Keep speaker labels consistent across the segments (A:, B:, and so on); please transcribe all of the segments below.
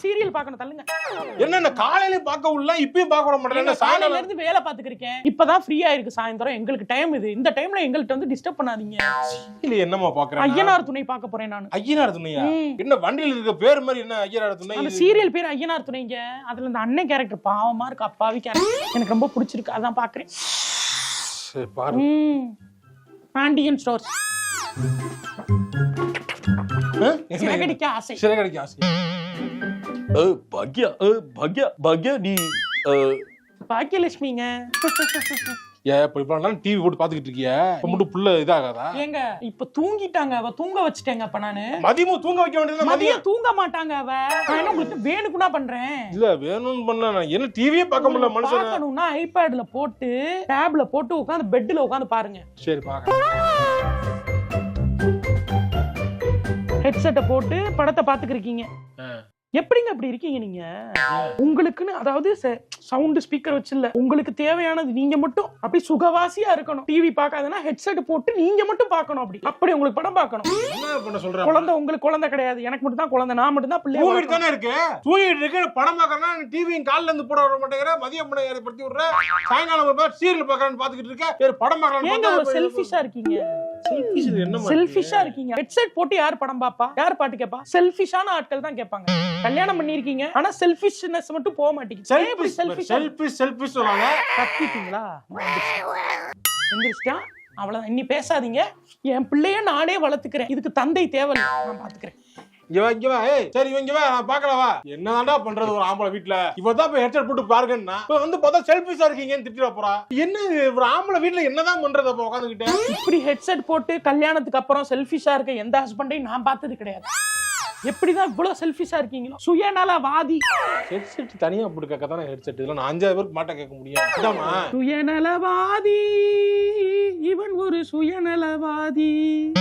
A: Serial பார்க்கணும் தள்ளுங்க.
B: என்னென்ன காலையிலயும் பார்க்க உள்ள இப்பயும் பார்க்க விட மாட்டேன்.
A: காலையில
B: சாயங்காலம்
A: இருந்து வேலை பாத்துக்கிறேன் இப்பதான் ஃப்ரீயா இருக்கு சாயந்தரம். எங்களுக்கு டைம் இது. இந்த டைம்ல எங்கள்கிட்ட வந்து டிஸ்டர்ப் பண்ணாதீங்க.
B: இல்ல என்னம்மா பாக்குறேன்
A: ஐயனார் துணை பார்க்க போறேன் நான்.
B: ஐயனார் துணையா. என்ன வண்டியில இருக்க பேர் மாதிரி என்ன ஐயனார் துணை?
A: அந்த? சீரியல் பேர் ஐயனார் துணைங்க. அதுல இந்த அண்ணன் கேரக்டர் பாவமா இருக்கு அப்பாவி கேரக்டர் எனக்கு ரொம்ப பிடிச்சிருக்கு அதான் பாக்குறேன் பாண்டியன் ஸ்டோர்ஸ்? சிறகடிக்க ஆசை
B: சிறகடிக்க ஆசை
C: பாக்யா பாக்யா பாக்யா நீ
A: பாக்கியலட்சுமிங்க
B: ஏ இப்ப இப்ப நாள் டிவி போட்டு பாத்துக்கிட்டு இருக்கிய மட்டும் புள்ள இதாகாதா
A: ஏங்க இப்ப தூங்கிட்டாங்க அவ தூங்க வச்சுட்டேங்க அப்ப நானு
B: மதியமும் தூங்க வைக்க வேண்டியது மதியம்
A: மதியம் தூங்க மாட்டாங்க அவ நான் என்ன உங்களுக்கு வேணுக்குனா பண்றேன்
B: இல்ல வேணும்னு பண்ண நான் என்ன டிவியே பார்க்க முடியல மனுஷன்
A: பார்க்கணும்னா ஐபேட்ல போட்டு டேப்ல போட்டு உட்காந்து பெட்ல உட்காந்து பாருங்க
B: சரி பாக்க
A: ஹெட்செட்டை போட்டு படத்தை பார்த்துக்கிருக்கீங்க. எப்படிங்க அப்படி இருக்கீங்க நீங்க? உங்களுக்குன்னு அதாவது சவுண்ட் ஸ்பீக்கர் வச்சு இல்ல உங்களுக்கு தேவையானது நீங்க மட்டும் அப்படி சுகவாசியா இருக்கணும். டிவி பார்க்காதுன்னா ஹெட்செட் போட்டு நீங்க மட்டும் பார்க்கணும் அப்படி. அப்படி உங்களுக்கு படம்
B: சொல்றேன்
A: குழந்தை உங்களுக்கு குழந்தை கிடையாது. எனக்கு மட்டும் தான் குழந்தை நான் மட்டும் தான் பிள்ளை
B: தானே இருக்கு? தூங்கிட்டு இருக்கு படம் பார்க்கறனா டிவியும் கால்ல இருந்து போட வர மாட்டேங்கிற மதியம் ஏற்படுத்தி விடுற சாயங்காலம் சீரியல் பார்க்கறேன்னு பாத்துக்கிட்டு இருக்க வேற படம் பார்க்கலாம்
A: செல்ஃபிஷா இருக்கீங்க? செல்ஃபிஷா இருக்கீங்க. ஹெட்செட் போட்டு யார் படம் பாப்பா யார் பாட்டு கேப்பா? செல்ஃபிஷான ஆட்கள் தான் கேட்பாங்க. கல்யாணம் பண்ணிருக்கீங்க ஆனா செல்ஃபிஷ்னஸ் மட்டும் போக மாட்டேங்குது.
B: செல்ஃபி
A: செல்ஃபிஷா
B: செல்ஃபி செல்ஃபி சொன்னாங்க
A: கத்திட்டீங்களா? எந்திரிச்சிட்டா? அவ்வளவுதான். இனி பேசாதீங்க. என் பிள்ளைய நானே வளர்த்துக்கிறேன். இதுக்கு தந்தை தேவையில்லை நான் பாத்துக்கிறேன்.
B: இங்க வா இங்க வா. ஏய் சரி இவன் இங்க வா. நான் பார்க்கல வா. என்னதான்டா பண்றது ஒரு ஆம்பளை வீட்ல? இவ தான் போய் ஹெட்செட் போட்டு பாருங்கன்னா இப்ப வந்து பார்த்தா செல்ஃபிஷா இருக்கீங்கன்னு திட்டிட போறா. என்ன ஒரு ஆம்பளை வீட்ல என்னதான் பண்றது அப்ப உட்காந்துக்கிட்டு
A: இப்படி ஹெட்செட் போட்டு கல்யாணத்துக்கு அப்புறம் செல்ஃபிஷா இருக்க எந்த ஹஸ்பண்டையும் நான் பார்த்தது கிடையாது. எப்படிதான் இவ்வளவு செல்ஃபிஷா இருக்கீங்களோ? சுயநலவாதி.
B: ஹெட்செட் தனியா போட்டு கேட்க தானே ஹெட்செட் இதெல்லாம் நான் அஞ்சாவது பேருக்கு மாட்ட கேட்க முடியும்.
A: சுயநலவாதி. இவன் ஒரு சுயநலவாதி.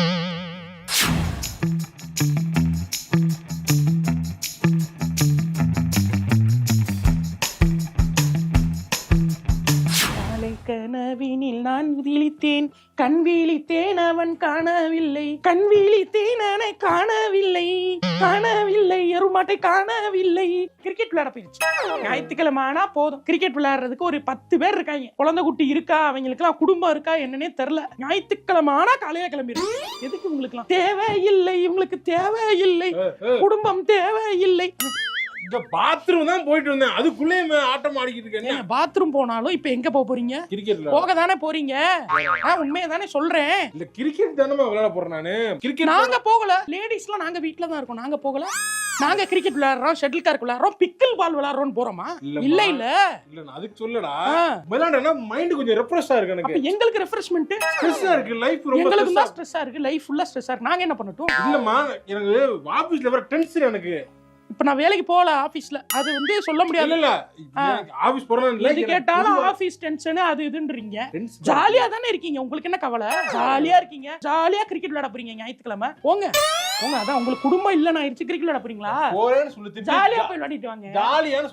A: கண் விழித்தேன் அவன் காணவில்லை. கண் விழித்தேன் அவனை காணவில்லை. காணவில்லை எருமாட்டை காணவில்லை. கிரிக்கெட் விளையாட போயிருச்சு. ஞாயிற்றுக்கிழமை ஆனா போதும். கிரிக்கெட் விளையாடுறதுக்கு ஒரு பத்து பேர் இருக்காங்க. குழந்தை குட்டி இருக்கா? அவங்களுக்குலாம் குடும்பம் இருக்கா? என்னன்னே தெரியல. ஞாயிற்றுக்கிழமை ஆனா காலையில கிளம்பிடும் எதுக்கு இவங்களுக்குலாம் தேவையில்லை. இவங்களுக்கு தேவையில்லை. குடும்பம் தேவையில்லை.
B: இந்த பாத்ரூம் தான் போயிட்டு வந்தேன் அதுக்குள்ளேயும் ஆட்டம் ஆடிக்கிட்டு இருக்கேன்.
A: பாத்ரூம் போனாலும் இப்ப எங்க போக போறீங்க?
B: கிரிக்கெட்ல
A: போக தானே போறீங்க? நான் உண்மையை தானே சொல்றேன்.
B: இல்ல கிரிக்கெட் தானே விளையாட போறேன் நானு. கிரிக்கெட்
A: நாங்க போகல. லேடிஸ்லாம் நாங்க வீட்ல தான் இருக்கோம். நாங்க போகல. நாங்க கிரிக்கெட் விளையாடுறோம் ஷட்டில் கார்க் விளையாடுறோம் பிக்கிள் பால் விளையாடுறோம்னு போறோமா. இல்ல இல்ல.
B: இல்ல அதுக்கு சொல்லடா.
A: ஆ.
B: விளையாண்டா மைண்ட் கொஞ்சம் ரெஃப்ரெஷ்ஷா இருக்கு எனக்கு.
A: எங்களுக்கு ரெஃப்ரெஷ்மெண்ட்
B: ஸ்ட்ரெஸ்ஸா இருக்கு. லைஃப் ரொம்ப
A: எங்களுக்கு
B: stress-ஆ
A: தான் ஸ்ட்ரெஸ்ஸா இருக்கு. லைஃப் ஃபுல்லா ஸ்ட்ரெஸ்ஸா இருக்கு. நாங்க என்ன பண்ணட்டும்?
B: இல்லம்மா எனக்கு ஆபீஸ்ல வர டென்ஷன் எனக்கு.
A: இப்ப நான் வேலைக்கு போகல ஆபீஸ்ல. அது வந்து சொல்ல முடியாது.
B: இல்ல. ஆபீஸ் போறேன்
A: எது கேட்டாலும் ஆபீஸ் டென்ஷன் அது இதுன்றீங்க. ஜாலியா தானே இருக்கீங்க. உங்களுக்கு என்ன கவலை? ஜாலியா இருக்கீங்க. ஜாலியா கிரிக்கெட் விளையாட போறீங்க ஞாயிற்றுக்கிழமை. போங்க. போங்க அதான் உங்களுக்கு குடும்பம் இல்ல நான் ஆயிடுச்சு கிரிக்கெட் விளையாட போறீங்களா? ஜாலியா போய் விளையாடிட்டு வாங்க.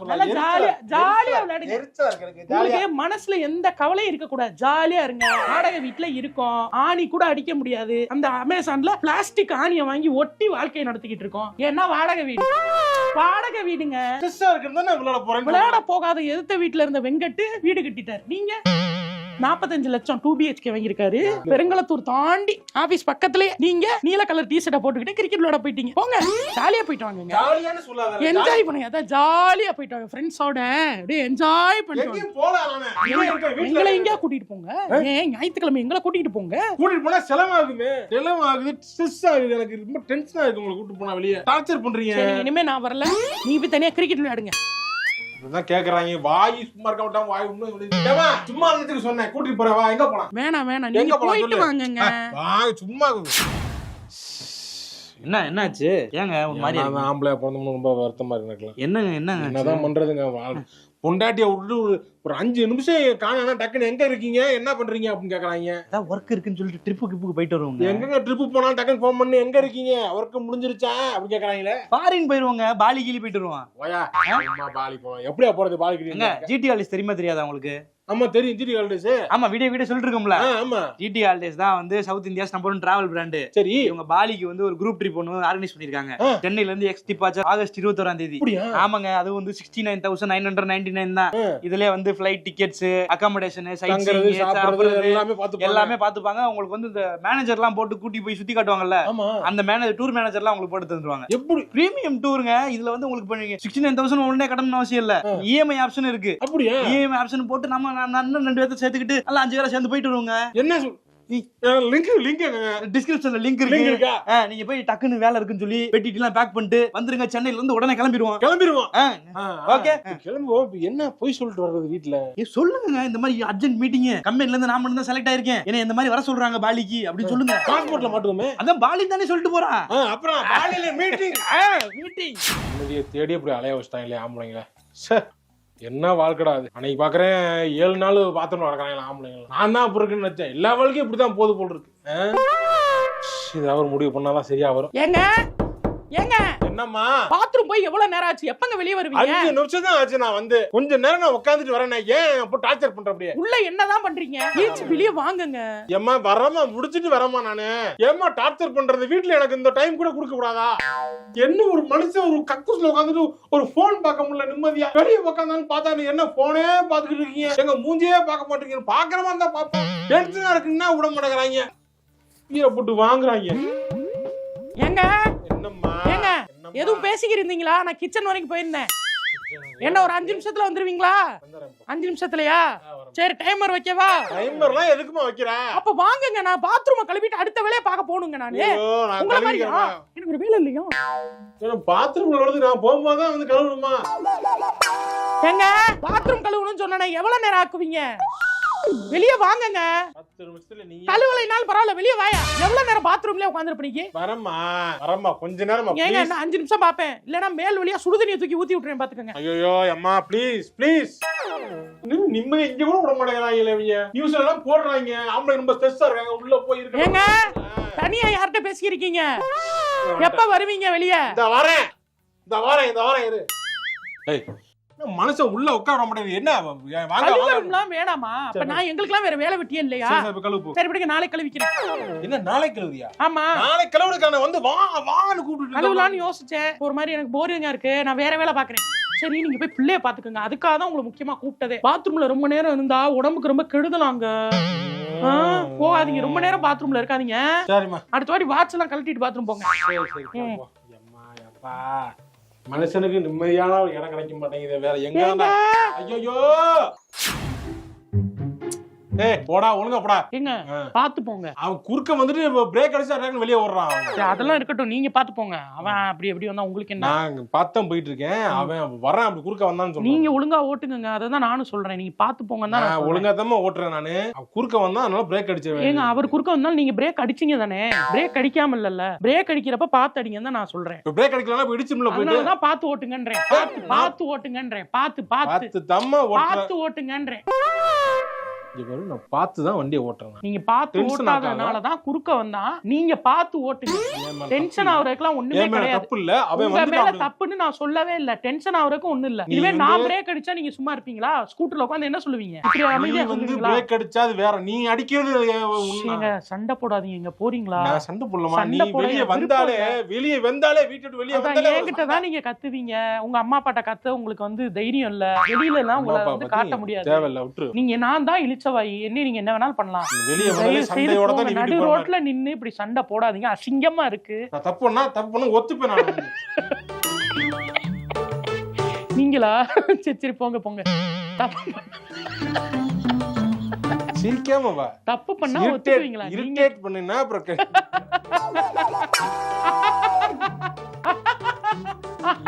B: சொல்லலாம்
A: ஜாலியா ஜாலியா விளையாடுங்க. உங்களுக்கு மனசுல எந்த கவலையும் இருக்க கூடாது ஜாலியா இருங்க. வாடகை வீட்ல இருக்கோம். ஆணி கூட அடிக்க முடியாது. அந்த அமேசான்ல பிளாஸ்டிக் ஆணியை வாங்கி ஒட்டி வாழ்க்கையை நடத்திக்கிட்டு இருக்கோம். ஏன்னா வாடகை வீடு. வாடகை வீடுங்க.
B: விளையாட
A: போகாத எதிர்த்த வீட்ல இருந்த வெங்கட்டு வீடு கட்டிட்டாரு. நீங்க? நாற்பத்தஞ்சு லட்சம் டூ பிஹெச்கே வாங்கியிருக்காரு. பெருங்களத்தூர் தாண்டி ஆபீஸ் பக்கத்துலயே நீங்க நீல கலர் டி ஷர்ட்டை போட்டுக்கிட்டு கிரிக்கெட் விளையாட போயிட்டீங்க. போங்க. ஜாலியா போயிட்டு வாங்க என்ஜாய் பண்ணுங்க. அதான் ஜாலியா போயிட்டு வாங்க. ஃப்ரெண்ட்ஸோட அப்படியே என்ஜாய் பண்ணிட்டு எங்களை எங்கேயா கூட்டிட்டு போங்க. ஏன்? ஞாயிற்றுக்கிழமை எங்களை கூட்டிட்டு போங்க.
B: கூட்டிட்டு போனா செலவாகுமே. செலவாகுது ஸ்ட்ரெஸ் ஆகுது. எனக்கு ரொம்ப டென்ஷனா இருக்கு உங்களை கூட்டிட்டு போனா வெளியே. டார்ச்சர் பண்றீங்க.
A: இனிமே நான் வரல. நீ போய் தனியா கிரிக்கெட் விளையாடுங்க.
B: இதான் கேக்குறாங்க? வாய் சும்மா இருக்க மாட்டான் வாய் உண்மை சும்மா இருந்ததுக்கு சொன்னேன். கூட்டிட்டு போறேன் வா எங்க போலாம்?
A: வேணாம் வேணாம்
B: எங்க
A: நீங்க
B: போலாம்.
A: வாங்கங்க.
B: வா சும்மா
C: என்ன என்னாச்சு? ஏங்க ஒரு மாதிரி?
B: ஆம்பளை பிறந்தோம்னு ரொம்ப வருத்தமா இருக்கு
C: என்னங்க என்னங்க?
B: என்னதான் பண்றதுங்க வாழ்- பொண்டாட்டிய விட்டு ஒரு அஞ்சு நிமிஷம் காணா டக்குன்னு எங்க இருக்கீங்க? என்ன பண்றீங்க? அப்படின்னு கேக்குறாங்க.
D: அதான் ஒர்க் இருக்குன்னு சொல்லிட்டு ட்ரிப்பு கிப்புக்கு போயிட்டு வருவாங்க.
B: எங்கங்க ட்ரிப்பு போனாலும் டக்குன்னு ஃபோன் பண்ணி எங்க இருக்கீங்க? ஒர்க் முடிஞ்சிருச்சா? அப்படின்னு கேக்குறாங்களே.
D: ஃபாரின் போயிருவாங்க பாலி கீழி போயிட்டு வருவான்.
B: ஓயா அம்மா பாலி போவோம் எப்படியா போறது பாலிக்கு
D: எங்க? ஜிடி ஹாலிடேஸ் தெரியுமா தெரியாதா உங்களுக்கு?
B: ஆமா தெரியும் ஜிடி ஹாலிடேஸ்
D: ஆமா வீடியோ வீடியோ சொல்லிட்டு இருக்கோம்ல
B: ஆமா.
D: ஜிடி ஹாலிடேஸ் தான் வந்து south India's number one travel brand
B: சரி.
D: இவங்க பாலிக்கு வந்து ஒரு குரூப் ட்ரிப் ஒன்று ஆர்கனைஸ் பண்ணிருக்காங்க. சென்னையில இருந்து எக்ஸ் டிபாச்சர் ஆகஸ்ட் இருபத்தோராம் தேதி. ஆமாங்க அது வந்து sixty nine thousand nine hundred ninety nine தான். இதுலயே வந்து ஃபிளைட் டிக்கெட்ஸ் அகாமடேஷன்
B: எல்லாமே பாத்து
D: எல்லாமே பாத்துப்பாங்க உங்களுக்கு வந்து இந்த மேனேஜர் எல்லாம் போட்டு கூட்டி போய் சுத்தி காட்டுவாங்கல்ல அந்த மேனேஜர் டூர் மேனேஜர்லாம் உங்களுக்கு போட்டு தந்துருவாங்க.
B: எப்படி?
D: பிரீமியம் டூருங்க இதுல வந்து உங்களுக்கு சிக்ஸ்டி நைன் தௌசண்ட் உடனே கட்டணும் அவசியம் இல்ல. இஎம்ஐ ஆப்ஷன் இருக்கு.
B: அப்படியா?
D: இஎம்ஐ ஆப்ஷன் போட்டு நம்ம ரெண்டு பேர்த்த சேர்த்துக்கிட்டு எல்லாம் அஞ்சு பேரை சேர்ந்து போயிட்டு வருவோங்க.
B: என்ன லிங்க் லிங்க்
D: டிஸ்கிரிப்ஷன்ல லிங்க் இருக்கு. நீங்க போய் டக்குன்னு வேலை இருக்குன்னு சொல்லி வெட்டிட்டு எல்லாம் பேக் பண்ணிட்டு வந்துருங்க சென்னையில இருந்து உடனே கிளம்பிடுவோம்.
B: கிளம்புவோம் என்ன போய் சொல்லிட்டு வர்றது வீட்டுல
D: ஏ சொல்லுங்க இந்த மாதிரி அர்ஜென்ட் மீட்டிங் கம்பெனில இருந்து நான் மட்டும் தான் செலக்ட் ஆயிருக்கேன். என்ன இந்த மாதிரி வர சொல்றாங்க பாலிக்கு அப்படின்னு சொல்லுங்க.
B: பாஸ்போர்ட்ல மாட்டுவோமே.
D: அதான் பாலி தானே சொல்லிட்டு போறான்
B: அப்புறம் காலையில மீட்டிங்
D: மீட்டிங்
B: நிம்மதியை தேடி அப்படி அலைய வச்சுட்டாங்க இல்லையா ஆம்பளைங்கள. சே என்ன வாழ்க்கடா அது அன்னைக்கு பாக்குறேன் ஏழு நாள் பாத்திரம் வளர்க்குறாங்க ஆம்பளைங்களை நான் தான் அப்படி இருக்குன்னு நினைச்சேன். எல்லா வாழ்க்கையும் இப்படிதான் போது போல் இருக்கு. இது அவர் முடிவு பண்ணாதான் சரியா வரும்.
A: ஏங்க? ஏங்க?
B: என்னம்மா?
A: பாத்ரூம் போய் எவ்வளவு நேரம் ஆச்சு? எப்பங்க வெளிய வருவீங்க?
B: அஞ்சு நிமிஷம் தான் ஆச்சு நான் வந்து. கொஞ்ச நேரம் நான் உட்காந்துட்டு வரேன். ஏன் அப்போ டார்ச்சர் பண்ற அப்படியே?
A: உள்ள என்னதான் பண்றீங்க? ஏச்சு வெளிய வாங்குங்க.
B: ஏம்மா வரமா முடிச்சிட்டு வரமா நானு. ஏம்மா டார்ச்சர் பண்றது? வீட்ல எனக்கு இந்த டைம் கூட கொடுக்க கூடாதா? என்ன ஒரு மனுஷன் ஒரு கக்கூஸ்ல உட்காந்துட்டு ஒரு போன் பார்க்க முடியல நிம்மதியா? வெளிய உட்காந்தாலும் பார்த்தா நீ என்ன போனே பார்த்துக்கிட்டு இருக்கீங்க? எங்க மூஞ்சியே பார்க்க மாட்டேங்க பாக்குற மாதிரி தான் பார்ப்போம் டென்ஷனா இருக்குன்னா விட மாட்டேங்கிறாங்க. ஈர போட்டு வாங்குறாங்க.
A: ஏங்க? எதுவும் பேசிக்கிட்டு இருந்தீங்களா நான் கிச்சன் வரைக்கும் போயிருந்தேன். என்ன ஒரு அஞ்சு நிமிஷத்துல வந்துருவீங்களா? அஞ்சு நிமிஷத்துலயா? சரி டைமர் வைக்கவா?
B: டைமர்லாம் எதுக்குமா வைக்கிற?
A: அப்ப வாங்குங்க நான் பாத்ரூமை கழுவிட்டு அடுத்த வேலையை பார்க்க போகணுங்க நானு. உங்களை
B: கழுவிக்கிறேன்.
A: எனக்கு ஒரு வேலை இல்லையா?
B: பாத்ரூம்ல வருது நான் போகும்போது தான் வந்து கழுவணுமா?
A: ஏங்க பாத்ரூம் கழுவணும்னு சொன்னா எவ்வளவு நேரம் ஆக்குவீங்க? வெளிய வாங்குங்க.
B: பத்து நிமிஷத்துல நீ
A: கழுவலைனாலும் பரவாயில்ல வெளிய வாயா. எவ்வளவு நேரம் பாத்ரூம்லயே உட்காந்துருப்ப நீங்க
B: வரமா வரமா கொஞ்ச நேரமா
A: ஏங்க நான் அஞ்சு நிமிஷம் பாப்பேன் இல்லனா மேல் வழியா சுடுதண்ணியை தூக்கி ஊத்தி விட்டுறேன் பாத்துக்கங்க
B: ஐயோ அம்மா ப்ளீஸ் ப்ளீஸ் நிம்மதி இங்க கூட விட மாட்டேங்கிறாங்க இவங்க நியூஸ்ல எல்லாம் போடுறாங்க. ஆம்பளை ரொம்ப ஸ்ட்ரெஸ்ஸா இருக்காங்க உள்ள போய் இருக்காங்க
A: தனியா யார்கிட்ட பேசிக்கிறீங்க எப்ப வருவீங்க வெளிய?
B: இந்த வரேன். இந்த வரேன் இந்த வரேன் இரு. ஏய் மனுஷன் உள்ள உட்கார மாட்டேங்குது. என்ன வாங்க
A: வேணாமா? அப்ப நான் எங்களுக்கெல்லாம் வேற வேலை வெட்டியே இல்லையா?
B: கழுவு.
A: சரி விடுங்க நாளைக்கு கழுவிக்கிறேன்.
B: என்ன நாளை கழுவுறியா?
A: ஆமா.
B: நாளை கழுவுறதுக்கான வந்து வா வான்னு கூப்பிட்டு
A: கழுவலாம்னு யோசிச்சேன். ஒரு மாதிரி எனக்கு போரிங்கா இருக்கு. நான் வேற வேலை பாக்குறேன் சரி நீங்க போய் பிள்ளைய பாத்துக்கோங்க அதுக்காக தான் உங்களை முக்கியமா கூப்பிட்டதே. பாத்ரூம்ல ரொம்ப நேரம் இருந்தா உடம்புக்கு ரொம்ப கெடுதலாங்க. போகாதீங்க. ரொம்ப நேரம் பாத்ரூம்ல இருக்காதீங்க.
B: சரிம்மா.
A: அடுத்த வாட்டி வாட்ச் எல்லாம் கழட்டிட்டு பாத்ரூம் போங்க.
B: மனுஷனுக்கு நிம்மதியான ஒரு இடம் கிடைக்க மாட்டேங்குது. வேற எங்க ஐயோ ஏய் போடா ஒழுங்கா போடா.
A: ஏங்க. பாத்து போங்க.
B: அவன் குறுக்க வந்துட்டு பிரேக் அடிச்சு டக்குனு வெளியே ஓடுறான்
A: அதெல்லாம் இருக்கட்டும். நீங்க பாத்து போங்க. அவன் அப்படி எப்படி வந்தா உங்களுக்கு என்ன?
B: நான் அங்க பார்த்தேன் போயிட்டு இருக்கேன் அவன் வரான் அப்படி குறுக்க வந்தான்னு சொன்னான்
A: நீங்க ஒழுங்கா ஓட்டுங்க அததான் நானும் சொல்றேன். நீங்க பாத்து போங்கன்னு தான் நான் சொல்றேன்.
B: ஒழுங்கா தான் ஓட்டுறேன் நானு. குறுக்க வந்தான் அதனால பிரேக் அடிச்சிருவேன்
A: ஏங்க அவர் குறுக்க வந்தாலும் நீங்க பிரேக் அடிச்சீங்க தானே? பிரேக் அடிக்காம இல்லல்ல பிரேக் அடிக்கிறப்ப பாத்து அடிங்கன்னு தான் நான் சொல்றேன்.
B: பிரேக் அடிக்கலாம் இப்ப இடிச்சும்ல போயிட்டு.
A: அதனாலதான் பாத்து ஓட்டுங்கன்றேன். பாத்து பாத்து ஓட்டுங்கன்றேன். பாத்து பாத்து
B: பார்த்து தம்மா
A: பாத்து ஓட்டுங்கன்றேன்.
B: பாரு நான் பார்த்து தான் வண்டியை ஓட்டுறேன் நான்.
A: நீங்க பாத்து
B: Tension
A: ஓட்டாதனாலதான் குறுக்க வந்தா நீங்க பாத்து ஓட்டுங்க. டென்ஷன்
B: இல்ல.
A: ஒண்ணுமே கிடையாது.
B: தப்பு இல்ல? அவன்
A: மேல தப்புன்னு நான் சொல்லவே இல்ல. டென்ஷன் ஆகுறதுக்கு ஒண்ணு இல்ல. இதுவே நான்
B: வந்து-
A: பிரேக் அடிச்சா நீங்க சும்மா இருப்பீங்களா? ஸ்கூட்டர்ல உட்காந்து என்ன சொல்லுவீங்க? இப்படி
B: நீ
A: அமைதியா
B: வந்து
A: சொல்லுவீங்களா?
B: பிரேக் அடிச்சா அது வேற. நீ அடிக்கிறது உன்ன-
A: ஏங்க சண்டை போடாதீங்க. போறீங்களா?
B: நான் சண்டை போடலாமா நீ வெளியே வந்தாலே வெளியே வந்தாலே வீட்டு விட்டு வெளியே
A: அதான்
B: வந்தாலே
A: என்கிட்ட தான் நீங்க கத்துவீங்க. உங்க அம்மா அப்பாட்ட கத்த உங்களுக்கு வந்து தைரியம் இல்ல. வெளியில எல்லாம் உங்களை வந்து காட்ட முடியாது.
B: தேவையில்ல விட்டுரு.
A: நீங்க நான் தான் இழிச்சவாயி என்ன நீங்க என்ன வேணாலும் பண்ணலாம்.
B: வெளியே
A: நடு ரோட்ல நின்னு இப்படி சண்டை போடாதீங்க. அசிங்கமா இருக்கு.
B: நான் தப்பு பண்ணா தப்பு பண்ண ஒத்துப்பேன்
A: நீங்களா? சரி சரி போங்க போங்க. தப்பு
B: சிரிக்காம வா.
A: தப்பு பண்ணா ஒத்துக்குவீங்களா?
B: இரிட்டேட் பண்ணினா அப்புறம்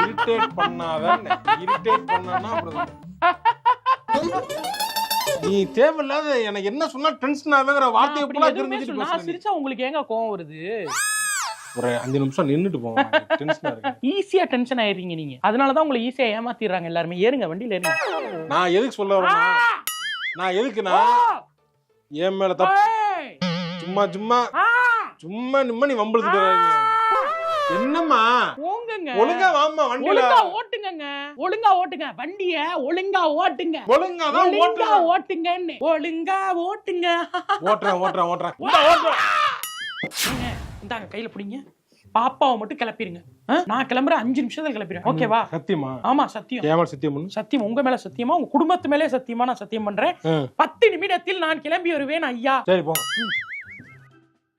B: இரிட்டேட் பண்ணாதான் இரிட்டேட் பண்ணானா அப்புறம் நீ தேவையில்லாத எனக்கு என்ன சொன்னா டென்ஷன் ஆகுங்கிற வார்த்தையை
A: எதுவுமே
B: தெரிஞ்சுட்டு
A: நான்
B: பேசுற நீ.
A: சிரிச்சா உங்களுக்கு ஏங்க கோவம் வருது?
B: ஒரு அஞ்சு நிமிஷம் நின்னுட்டு போவோம் டென்ஷனா இருக்கு.
A: ஈஸியா டென்ஷன் ஆயிடுறீங்க நீங்க. அதனாலதான் உங்களை ஈஸியா ஏமாத்திடுறாங்க எல்லாருமே. ஏறுங்க வண்டியில ஏறுங்க.
B: நான் எதுக்கு சொல்ல வரேன்னா நான் எதுக்குன்னா என் மேல தப்பு! சும்மா சும்மா! சும்மா நிம்ம நீ வம்பளுக்கு என்னம்மா?
A: போங்கங்க.
B: ஒழுங்கா வாம்மா வண்டியில.
A: ஒழுங்கா ஓட்டுங்கங்க. ஒழுங்கா ஓட்டுங்க. வண்டிய ஒழுங்கா ஓட்டுங்க.
B: ஒழுங்கா தான்
A: ஒழுங்கா ஓட்டுங்கன்னு. ஒழுங்கா ஓட்டுங்க.
B: ஓட்டுறேன் ஓட்டுறேன் ஓட்டுறேன். ஓட்டுறேன்.
A: இந்தாங்க கையில பிடிங்க. பாப்பாவை மட்டும் கிளப்பிருங்க. ஆ? நான் கிளம்புற அஞ்சு நிமிஷத்துல கிளப்பிடுவேன் ஓகேவா?
B: சத்தியமா?
A: ஆமா சத்தியம்.
B: சத்தியம்
A: சத்தியம் உங்க மேல சத்தியமா? உங்க குடும்பத்து மேலே சத்தியமா நான் சத்தியம் பண்றேன். பத்து நிமிடத்தில் நான் கிளம்பி வருவேன் ஐயா.
B: சரி போங்க.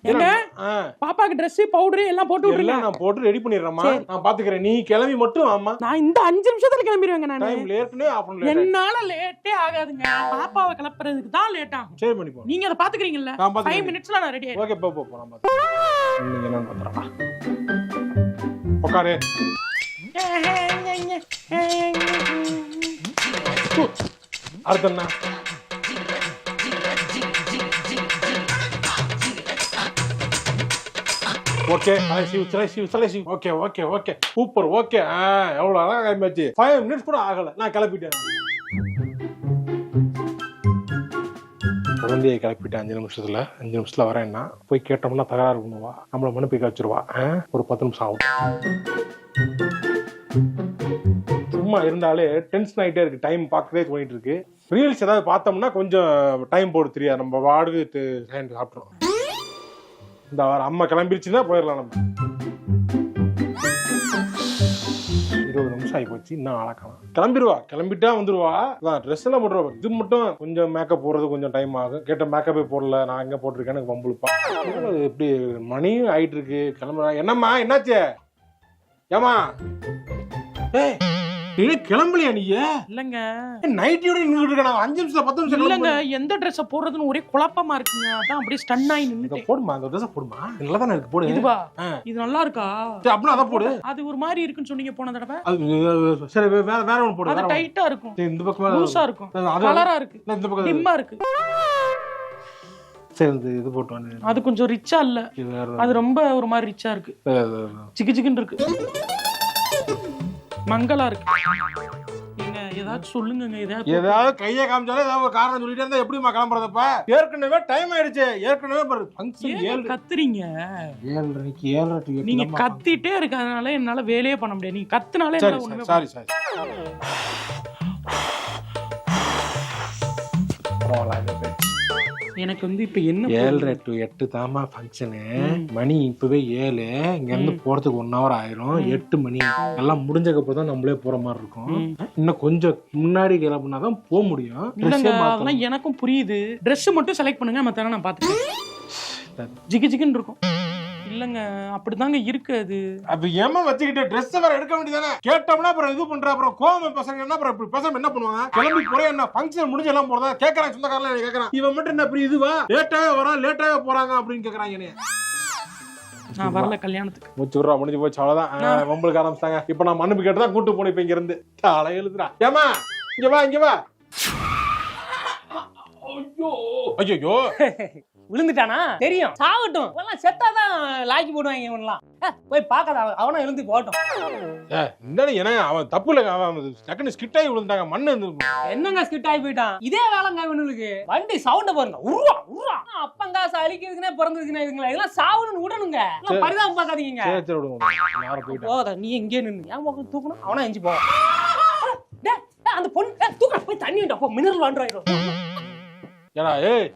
A: எங்க
B: ஆ,
A: பாப்பாக்கு Dress பவுடர் எல்லாம் போட்டு விட்டுருங்க.
B: நான் போட்டு ரெடி பண்ணிடுறேம்மா. நான் பாத்துக்கிறேன். நீ கிளம்பி மட்டும் வாம்மா.
A: நான் இந்த அஞ்சு நிமிஷத்துல கிளம்பிடுவேங்க நானு.
B: டைம் லேட்னு
A: என்னால லேட்டே ஆகாதுங்க. பாப்பாவை கிளப்புறதுக்கு தான் லேட் ஆகும்.
B: சரி பண்ணி போ
A: நீங்க அதை பாத்துக்கிறீங்கல்ல?
B: நான்
A: ஃபைவ்
B: பாத்துக்கிறேன்
A: மினிட்ஸ்ல நான் ரெடி
B: ஓகே போ போ போ நான் பாத்துக்கிறேன். இன்னைக்கு என்னன்னு பாத்துறேன் உட்காரு அடுத்து என்ன? ஓகே சிவ் சிலை சிலை okay okay okay. Super okay. ஆ எவ்வளோ அழகாக கிளம்பியாச்சு ஃபைவ் மினிட்ஸ் கூட ஆகலை. நான் கிளப்பிட்டேன். குழந்தையை கிளப்பிட்டேன். அஞ்சு நிமிஷத்துல. அஞ்சு நிமிஷத்துல வரேன்னா போய் கேட்டோம்னா தகராறு பண்ணுவா. நம்மள மனு போய் வச்சிருவா ஒரு பத்து நிமிஷம் ஆகும். சும்மா இருந்தாலே டென்ஷன் ஆகிட்டே இருக்கு. டைம் பார்க்கவே தோணிட்டு இருக்கு. ரீல்ஸ் ஏதாவது பார்த்தோம்னா கொஞ்சம் டைம் போடு தெரியாது நம்ம வாடகை சாப்பிட்றோம். இந்த வாரம் அம்மா கிளம்பிருச்சுன்னா போயிடலாம் நம்ம. இருபது நிமிஷம் ஆகி போச்சு இன்னும் அழக்கலாம் கிளம்பிடுவா கிளம்பிட்டா வந்துருவா. அதான் ட்ரெஸ் எல்லாம் போட்டுருவா. இது மட்டும் கொஞ்சம் மேக்கப் போடுறது கொஞ்சம் டைம் ஆகும். கேட்ட மேக்கப்பே போடல நான் எங்க போட்டிருக்கேன்னு எனக்கு வம்புழுப்பா இப்படி மணியும் ஆயிட்டு இருக்கு கிளம்புறா. என்னம்மா என்னாச்சு? ஏமா ஏய் நீ கிளம்பலையா நீ
A: இல்லங்க.
B: நைட்டியோட நின்றுட்டு இருக்க நான் அஞ்சு நிமிஷம் பத்து நிமிஷம்
A: இல்லங்க. எந்த Dress போடுறதுன்னு ஒரே குழப்பமா இருக்குங்க. அதான் அப்படியே ஸ்டன் ஆகி
B: இதை
A: நின்னுட்டேன்
B: போடுமா அந்த ட்ரெஸ் போடுமா? நல்லா தானே இருக்கு போடு.
A: இதுவா. இது நல்லா இருக்கா
B: சரி அப்படின்னா அதை போடு.
A: அது ஒரு மாதிரி இருக்குன்னு சொன்னீங்க போன தடவை.
B: அது சரி வேற வேற ஒன்று போடு
A: அது. டைட்டா இருக்கும்.
B: இந்த பக்கம்
A: லூசா இருக்கும். கலரா இருக்கு.
B: இந்த பக்கம்
A: டிம்மா இருக்கு.
B: சரி இந்த இது போட்டு
A: அது கொஞ்சம் ரிச்சா இல்ல. அது ரொம்ப ஒரு மாதிரி ரிச்சா இருக்கு. சிக்கு சிக்குன்னு இருக்கு. மங்களா இருக்கு. ஏங்க ஏதாச்சும் சொல்லுங்க ஏதாச்சும்
B: ஏதாவது கையை காமிச்சாலே ஏதாவது ஒரு காரணம் சொல்லிட்டே இருந்தா எப்படிமா கிளம்புறதப்ப? ஏற்கனவே டைம் ஆயிடுச்சு. ஏற்கனவே பாரு ஃபங்க்ஷன் ஏழு.
A: கத்துறீங்க?
B: ஏழரைக்கு ஏழரை to எட்டு
A: நீங்க. கத்திட்டே இருக்கறதுனால என்னால வேலையே பண்ண முடியாது. நீங்க கத்துனாலே
B: சரி
A: என்னால ஒண்ணுமே
B: சாரி சாரி.
A: எனக்கு வந்து இப்ப என்ன
B: ஏழரை டு எட்டு தாமா ஃபங்க்ஷனு மணி இப்பவே ஏழு. இங்க இருந்து போறதுக்கு ஒன் ஹவர் ஆயிரும். எட்டு மணி. எல்லாம் முடிஞ்சக்கப்புறம் தான் நம்மளே போற மாதிரி இருக்கும். இன்னும் கொஞ்சம் முன்னாடி கிளம்புனா தான் போக முடியும்.
A: அதெல்லாம் எனக்கும் புரியுது. Dress மட்டும் செலக்ட் பண்ணுங்க மத்த நான் பாத்துக்கிறேன் ஜிகு ஜிகுன்னு இருக்கும். இல்லங்க அப்படிதாங்க இருக்கு அது.
B: அப்ப ஏமா வச்சுக்கிட்டு ட்ரெஸ் வேற எடுக்க வேண்டியதானே? கேட்டோம்னா அப்புறம் இது பண்ற அப்புறம் கோவம் பசங்க என்ன அப்புறம் பசங்க என்ன பண்ணுவாங்க? கிளம்பி போறேன் என்ன ஃபங்க்ஷன் முடிஞ்சு எல்லாம் போறதா கேக்குறாங்க சொந்தக்காரல கேக்குறான். இவன் மட்டும் என்ன இப்படி இதுவா? லேட்டாவே வரான் லேட்டாவே போறாங்க அப்படின்னு கேக்குறாங்க என்னைய.
A: நான் வரல கல்யாணத்துக்கு.
B: மூச்சு விட்றா முடிஞ்சு போச்சு அவ்வளவுதான். வம்பளுக்கு ஆரம்பிச்சிட்டாங்க. இப்ப நான் மன்னிப்பு கேட்டு தான் கூட்டு போனேன் இப்ப இங்க இருந்து தலை எழுதுறா. ஏமா இங்க வா இங்க வா. ஐயோ. ஐயோ
E: விழுந்துட்டானா? தெரியும். சாகட்டும். இவெல்லாம் செத்தாதான் லாக்கி போடுவாங்க இவன்லாம். போய் பார்க்காத அவன் எழுந்து போகட்டும்.
B: இந்த என்ன அவன் தப்பு இல்லைங்க அவன் டக்குன்னு ஸ்கிட் ஆகி விழுந்தாங்க மண்ணு
E: என்னங்க ஸ்கிட் ஆகி போயிட்டான்? இதே வேலைங்க இவனுக்கு. வண்டி சவுண்ட பாருங்க. உருவா உருவா. அப்பங்காசு அழிக்கிறதுக்குனே பிறந்ததுக்குனே இதுங்களா? இதெல்லாம் சாவணும்னு விடணுங்க எல்லாம் பரிதாபம் பார்க்காதீங்க
B: சரி சரி விடுங்க
E: போகாத நீ எங்கே நின்னு. ஏன் பக்கம் தூக்கணும் அவனா எஞ்சி போவான் அந்த பொண்ணு டேய், தூக்குடா போய் தண்ணி போ. மினரல் வாண்டராயிரும்
B: ஏடா ஏய் ஏய்,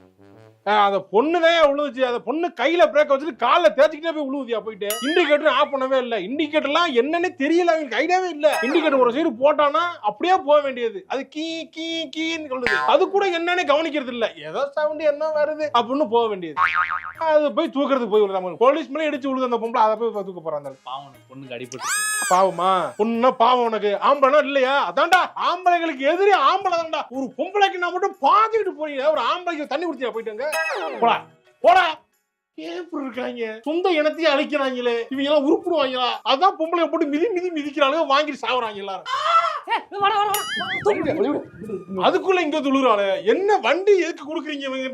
B: அந்த பொண்ணு தான் விழுந்துச்சு அந்த பொண்ணு கையில பிரேக் வச்சுட்டு கால்ல தேய்ச்சிக்கிட்டே போய் விழுவுதியா போயிட்டு? இண்டிகேட்டர் ஆஃப் பண்ணவே இல்ல. இண்டிகேட்டர்லாம் என்னன்னே தெரியல அவங்களுக்கு ஐடியாவே இல்ல. இண்டிகேட்டர் ஒரு சைடு போட்டானா அப்படியே போக வேண்டியது. அது கீ கீ கீன்னு சொல்லுது. அது கூட என்னன்னு கவனிக்கிறது இல்ல. ஏதோ சவுண்ட் என்ன வருது. அப்படின்னு போக வேண்டியது. அது போய் தூக்குறதுக்கு போய் விழுது போலீஸ் மேலே இடிச்சு விழுது அந்த பொம்பளை அதை போய் தூக்க போறாங்க
C: பாவம் பொண்ணுக்கு அடிபட்டு.
B: பாவமா? பொண்ணுன்னா பாவம் உனக்கு. ஆம்பளைனா இல்லையா? அதான்டா ஆம்பளைங்களுக்கு எதிரி ஆம்பளை தான்டா ஒரு பொம்பளைக்கு நான் மட்டும் பாஞ்சுக்கிட்டு போறீங்க ஒரு ஆம்பளைக்கு தண்ணி குடிச்சியா போயிட்டுங்க போடா போடா. ஏன் இப்படி இருக்காங்க? சொந்த இனத்தையே அழிக்கிறாங்களே. இவங்க எல்லாம் உருப்பிடுவாங்களா? அதான் பொம்பளை போட்டு மிதி மிதி மிதிக்கிறாங்க வாங்கிட்டு சாவுறாங்க எல்லாரும். அதுக்குள்ள இங்க துளுறாளே. என்ன வண்டி எதுக்கு குடுக்குறீங்க இவங்க